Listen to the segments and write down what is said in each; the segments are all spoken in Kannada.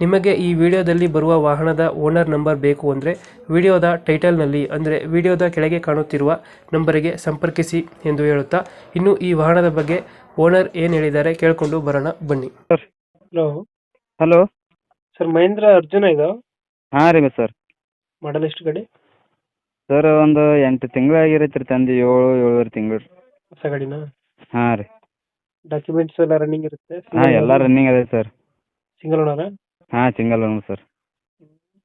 ನಿಮಗೆ ಈ ವಿಡಿಯೋದಲ್ಲಿ ಬರುವ ವಾಹನದ ಓನರ್ ನಂಬರ್ ಬೇಕು ಅಂದರೆ ವಿಡಿಯೋದ ಟೈಟಲ್ನಲ್ಲಿ ಅಂದರೆ ವಿಡಿಯೋದ ಕೆಳಗೆ ಕಾಣುತ್ತಿರುವ ನಂಬರಿಗೆ ಸಂಪರ್ಕಿಸಿ ಎಂದು ಹೇಳುತ್ತಾ ಇನ್ನು ಈ ವಾಹನದ ಬಗ್ಗೆ ಓನರ್ ಏನು ಹೇಳಿದ್ದಾರೆ ಕೇಳಿಕೊಂಡು ಬರೋಣ ಬನ್ನಿ. Sir. Hello hello sir Mahindra Arjuna ಇದು? ಹಾಂ ರೀ ಸರ್. ಮಾಡಲ್ ಎಷ್ಟು ಗಾಡಿ? ಸರ್ ಒಂದು ಎಂಟು ತಿಂಗಳು ತಂದೆ ರೀ ತಂದು ಏಳು ಏಳುವರೆ ತಿಂಗಳು ಹೊಸ ಗಾಡಿನಾ? ಹಾಂ ರೀ. ಡಾಕ್ಯುಮೆಂಟ್ಸ್ ಎಲ್ಲ ರನ್ನಿಂಗ್ ಇರುತ್ತೆ? ಹಾಂ ಎಲ್ಲ ರನ್ನಿಂಗ್ ಅದೇ ಸರ್. ಸಿಂಗಲ್ ಓನರ ಹಾಂ ಸಿಂಗಲ್ ಓನರ್ ಸರ್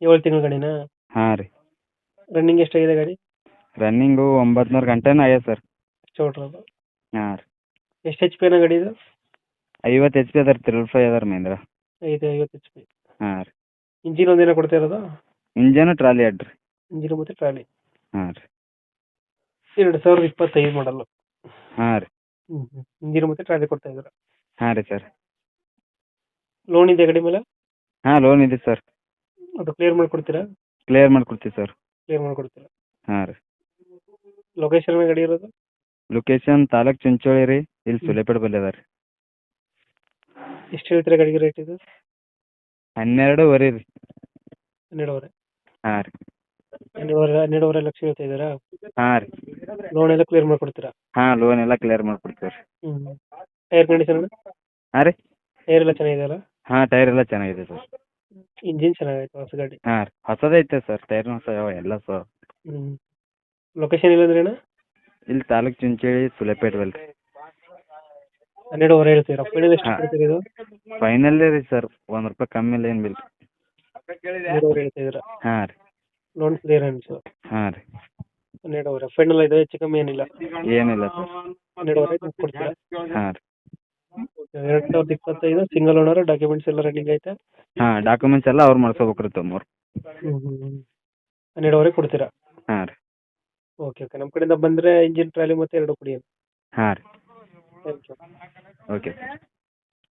ಏಳು ತಿಂಗಳ ಗಾಡಿನ ಹಾಂ ರೀ. ರನ್ನಿಂಗ್ ಎಷ್ಟಾಗಿದೆ ಗಾಡಿ? ರನ್ನಿಂಗು ಒಂಬತ್ತು ನೂರು ಗಂಟೆನೂ ಆಗ್ಯದ ಸರ್ ಚೌಟ್ರದು ಹಾಂ ರೀ. ಎಷ್ಟು ಎಚ್ ಪಿನ ಗಾಡಿ ಇದು? ಐವತ್ತು ಎಚ್ ಪಿ ಅದಾರ ರೀ ತ್ರಿಲ್ ಫೈ ಅದ ಮಹೇಂದ್ರ. ಐದು ಐವತ್ತು ಎಚ್ ಪಿ ಹಾಂ ರೀ. ಇಂಜಿನ್ ಒಂದೇನ ಕೊಡ್ತಾ ಇರೋದು? ಇಂಜನು ಟ್ರಾಲಿ ಅಡ್ರಿ ಇಂಜಿನ್ ಮತ್ತೆ ಟ್ರಾಲಿ ಹಾಂ ರೀ. ಎರಡು ಸಾವಿರದ ಇಪ್ಪತ್ತೈದು ಮಾಡಲ್ಲ ಹಾಂ ರೀ. ಇಂಜಿನ್ ಮತ್ತೆ ಟ್ರಾಲಿ ಕೊಡ್ತಾ ಇದ್ದಾರೆ ಹಾಂ ರೀ ಸರ್ ಲೋನ್ ಇದೆ ಗಾಡಿ ಮೇಲೆ? ಹಾಂ ಲೋನ್ ಇದೆ ಸರ್ ಅದು ಕ್ಲಿಯರ್ ಮಾಡ್ಕೊಡ್ತೀರಾ? ಕ್ಲಿಯರ್ ಮಾಡ್ಕೊಡ್ತೀವಿ ಸರ್ ಕ್ಲಿಯರ್ ಮಾಡ್ಕೊಡ್ತೀರಾ? ಹಾಂ ರೀ. ಲೊಕೇಶನ್ ಗಾಡಿ ಇರೋದು? ಲೊಕೇಶನ್ ತಾಲೂಕ್ ಚಿಂಚೋಳಿ ರೀ ಇಲ್ಲಿ ಸುಲೇಪೇಟ್ ಬಲ್ಲಿ ಅದ ರೀ. ಎಷ್ಟು ಹೇಳ್ತೀರಾ ಗಾಡಿಗೆ ರೇಟ್ ಇದು? ಹನ್ನೆರಡೂವರೆ ರೀ. ಹನ್ನೆರಡುವರೆ? ಹಾಂ ರೀ. ಹನ್ನೆರಡುವರೆ ಹನ್ನೆರಡುವರೆ ಲಕ್ಷ ಹೇಳ್ತಾ ಇದ್ದೀರಾ? ಹಾಂ ರೀ. ಲೋನ್ ಎಲ್ಲ ಕ್ಲಿಯರ್ ಮಾಡ್ಕೊಡ್ತೀರಾ? ಹಾಂ ಲೋನ್ ಎಲ್ಲ ಕ್ಲಿಯರ್ ಮಾಡ್ಕೊಡ್ತೀವಿ ರೀ ಹ್ಞೂ ಟೈರ್ ಕಂಡೀಷನ್ ಹಾಂ ರೀ. ಟೈರ್ ಎಲ್ಲ ಚೆನ್ನಾಗಿದೆಯಲ್ಲ? ಹಾಂ ಟೈರ್ ಎಲ್ಲ ಚೆನ್ನಾಗಿದೆ ಸರ್ ಇಂಜಿನ್ ಚೆನ್ನಾಗೈತೆ ಹೊಸ ಗಾಡಿ. ಹಾಂ ರೀ ಹೊಸದೈತೆ ಸರ್ ಟೈರ್ನು ಹೊಸ ಎಲ್ಲ ಸ ಹ್ಞೂ ಲೊಕೇಶನ್ ಇಲ್ಲಂದ್ರೆ ಅಣ್ಣ? ಇಲ್ಲಿ ತಾಲೂಕ್ ಚುಂಚೇಳಿ ಸುಲೆಪೇಟ್ ಬಲ್ರಿ ಹನ್ನೆರಡುವರೆ ಹೇಳ್ತೀರಾ? ಫೈನಲ್ ಎಷ್ಟು ಹಾ. ಕೊಡ್ತೀರಾ ಇದು? ಫೈನಲ್ ರೀ ಸರ್ ಒಂದು ರೂಪಾಯಿ ಕಮ್ಮಿ ಇಲ್ಲ ಏನು ಬಿಲ್. ಹನ್ನೆರಡುವರೆ ಹಾಂ ರೀ. ಲೋನ್ ಕ್ಲಿಯರ್ ಅನ್ಸು. ಹಾಂ ರೀ. ಹನ್ನೆರಡುವರೆ ಫೈನಲ್ ಇದೆ ಹೆಚ್ಚು ಕಮ್ಮಿ ಏನಿಲ್ಲ. ಏನಿಲ್ಲ ಸರ್ ಹನ್ನೆರಡುವರೆ ಕೊಡ್ತೀರಾ? ಹಾಂ ರೀ. ಎರಡು ಸಾವಿರದ ಇಪ್ಪತ್ತೈದು ಸಿಂಗಲ್ ಓನರ್ ಡಾಕ್ಯುಮೆಂಟ್ಸ್ ಎಲ್ಲ ರನ್ನಿಂಗ್ ಐತೆ. ಹಾಂ ಡಾಕ್ಯುಮೆಂಟ್ಸ್ ಎಲ್ಲ ಅವ್ರು ಮಾಡ್ಸ್ಕೊಬೇಕು ರೀ ತಮ್ಮವ್ರು ಹ್ಞೂ ಹ್ಞೂ ಹನ್ನೆರಡುವರೆ ಕೊಡ್ತೀರಾ? ಹಾ ರೀ. ಓಕೆ ಓಕೆ ನಮ್ಮ ಕಡೆಯಿಂದ ಬಂದರೆ ಇಂಜಿನ್ ಟ್ರಾಲಿ ಮತ್ತೆ ಎರಡು ಕೊಡಿ ಹಾ ರೀ. Thank you okay